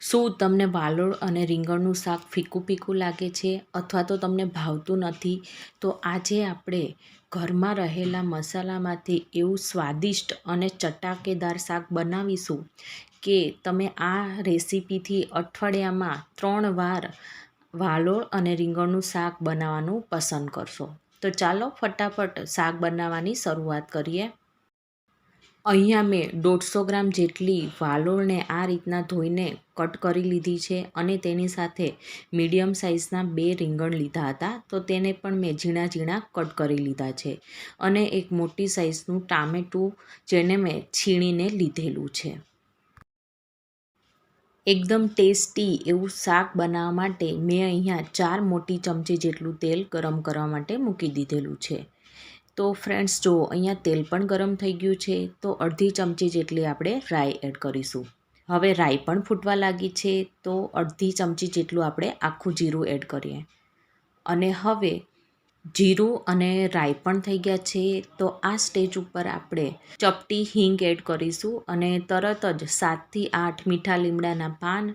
શું તમને વાલોળ અને રીંગણનું શાક ફીકું ફીકું લાગે છે અથવા તો તમને ભાવતું નથી? તો આજે આપણે ઘરમાં રહેલા મસાલામાંથી એવું સ્વાદિષ્ટ અને ચટાકેદાર શાક બનાવીશું કે તમે આ રેસીપીથી અઠવાડિયામાં ત્રણ વાર વાલોળ અને રીંગણનું શાક બનાવવાનું પસંદ કરશો. તો ચાલો ફટાફટ શાક બનાવવાની શરૂઆત કરીએ. અહીંયા મેં દોઢસો ગ્રામ જેટલી વાલોળને આ રીતના ધોઈને કટ કરી લીધી છે અને તેની સાથે મીડિયમ સાઇઝના બે રીંગણ લીધા હતા. તો તેને પણ મેં ઝીણા ઝીણા કટ કરી લીધા છે અને એક મોટી સાઇઝનું ટામેટું જેને મેં છીણીને લીધેલું છે. એકદમ ટેસ્ટી એવું શાક બનાવવા માટે મેં અહીંયા ચાર મોટી ચમચી જેટલું તેલ ગરમ કરવા માટે મૂકી દીધેલું છે. તો ફ્રેન્ડ્સ જો અહીંયા તેલ પણ ગરમ થઈ ગયું છે, તો અડધી ચમચી જેટલી આપણે રાઈ એડ કરીશું. હવે રાઈ પણ ફૂટવા લાગી છે, તો અડધી ચમચી જેટલું આપણે આખું જીરું એડ કરીએ. અને હવે જીરું અને રાઈ પણ થઈ ગયા છે, તો આ સ્ટેજ ઉપર આપણે ચપટી હિંગ એડ કરીશું અને તરત જ સાતથી આઠ મીઠા લીમડાના પાન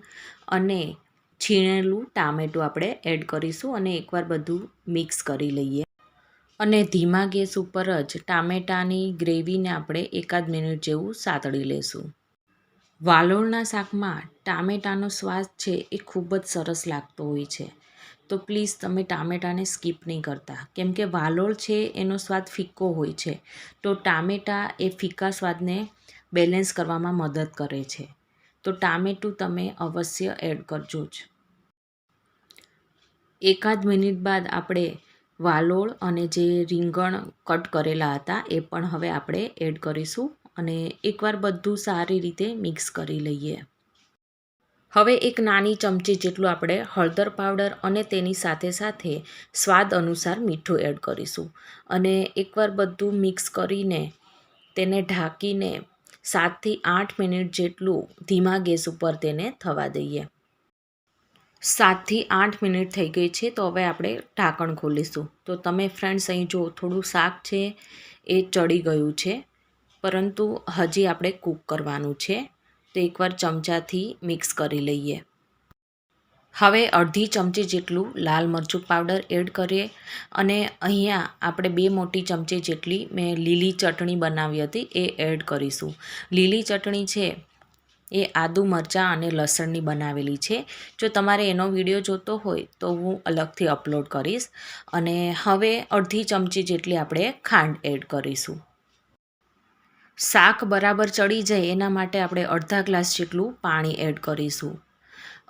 અને છીણેલું ટામેટું આપણે એડ કરીશું અને એકવાર બધું મિક્સ કરી લઈએ. અને ધીમા ગેસ ઉપર જ ટામેટાની ગ્રેવીને આપણે એકાદ મિનિટ જેવું સાતળી લેશું. વાલોળના શાકમાં ટામેટાનો સ્વાદ છે એ ખૂબ જ સરસ લાગતો હોય છે. તો પ્લીઝ તમે ટામેટાને સ્કીપ નહીં કરતા. કેમ કે વાલોળ છે એનો સ્વાદ ફિક્કો હોય છે. તો ટામેટા એ ફિક્કા સ્વાદને બેલેન્સ કરવામાં મદદ કરે છે. તો ટામેટું તમે અવશ્ય એડ કરજો જ. એકાદ મિનિટ બાદ આપણે વાલોળ અને જે રીંગણ કટ કરેલા હતા, એ પણ હવે આપણે એડ કરીશું અને એકવાર બધું સારી રીતે મિક્સ કરી લઈએ. હવે એક નાની ચમચી જેટલું આપણે હળદર પાવડર અને તેની સાથે સાથે સ્વાદ અનુસાર મીઠું એડ કરીશું. અને એકવાર બધું મિક્સ કરીને તેને ઢાંકીને સાતથી આઠ મિનિટ જેટલું ધીમા ગેસ ઉપર તેને થવા દઈએ. સાતથી આઠ મિનિટ થઈ ગઈ છે, તો હવે આપણે ઢાંકણ ખોલીશું. તો તમે ફ્રેન્ડ્સ અહીં જો થોડું શાક છે, એ ચડી ગયું છે, પરંતુ હજી આપણે કૂક કરવાનું છે. તો એકવાર ચમચાથી મિક્સ કરી લઈએ. હવે અડધી ચમચી જેટલું લાલ મરચું પાવડર એડ કરીએ અને અહીંયા આપણે બે મોટી ચમચી જેટલી મેં લીલી ચટણી બનાવી હતી, એ એડ કરીશું. લીલી ચટણી છે એ આદુ, મરચાં અને લસણની બનાવેલી છે. જો તમારે એનો વીડિયો જોતો હોય તો હું અલગથી અપલોડ કરીશ. અને હવે અડધી ચમચી જેટલી આપણે ખાંડ એડ કરીશું. શાક બરાબર ચડી જાય એના માટે આપણે અડધા ગ્લાસ જેટલું પાણી એડ કરીશું.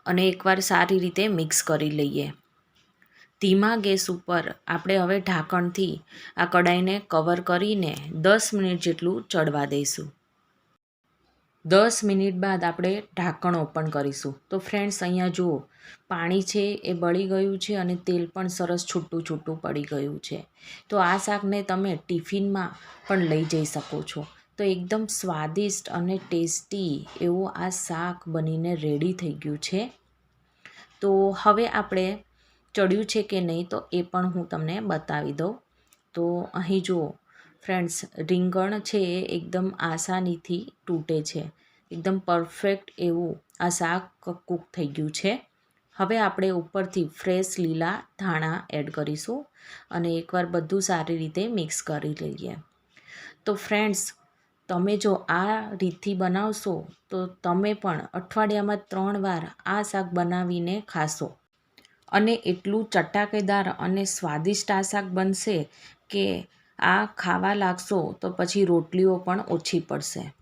અને એકવાર સારી રીતે મિક્સ કરી લઈએ. ધીમા ગેસ ઉપર આપણે હવે ઢાંકણથી આ કડાઈને કવર કરીને દસ મિનિટ જેટલું ચડવા દઈશું. દસ મિનિટ બાદ આપણે ઢાંકણ ઓપન કરીશું. તો ફ્રેન્ડ્સ અહીંયા જુઓ, પાણી છે એ બળી ગયું છે અને તેલ પણ સરસ છૂટું છૂટું પડી ગયું છે. તો આ શાકને તમે ટિફિનમાં પણ લઈ જઈ શકો છો. તો એકદમ સ્વાદિષ્ટ અને ટેસ્ટી એવું આ શાક બનીને રેડી થઈ ગયું છે. તો હવે આપણે ચડ્યું છે કે નહીં તો એ પણ હું તમને બતાવી દઉં. તો અહીં જુઓ ફ્રેન્ડ્સ, રીંગણ છે એ એકદમ આસાનીથી તૂટે છે. એકદમ પરફેક્ટ એવું આ શાક કૂક થઈ ગયું છે. હવે આપણે ઉપરથી ફ્રેશ લીલા ધાણા એડ કરીશું અને એકવાર બધું સારી રીતે મિક્સ કરી લઈએ. તો ફ્રેન્ડ્સ, તમે જો આ રીતથી બનાવશો તો તમે પણ અઠવાડિયામાં ત્રણ વાર આ શાક બનાવીને ખાશો. અને એટલું ચટાકેદાર અને સ્વાદિષ્ટ આ શાક બનશે કે આ ખાવા લાગશો તો પછી રોટલીઓ પણ ઓછી પડશે.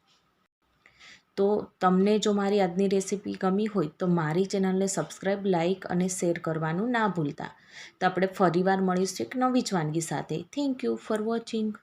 તો તમને જો મારી આજની રેસીપી ગમી હોય તો મારી ચેનલને સબસ્ક્રાઈબ લાઇક અને શેર કરવાનું ના ભૂલતા. તો આપણે ફરીવાર મળીશું એક નવી જ વાનગી સાથે. Thank you for watching.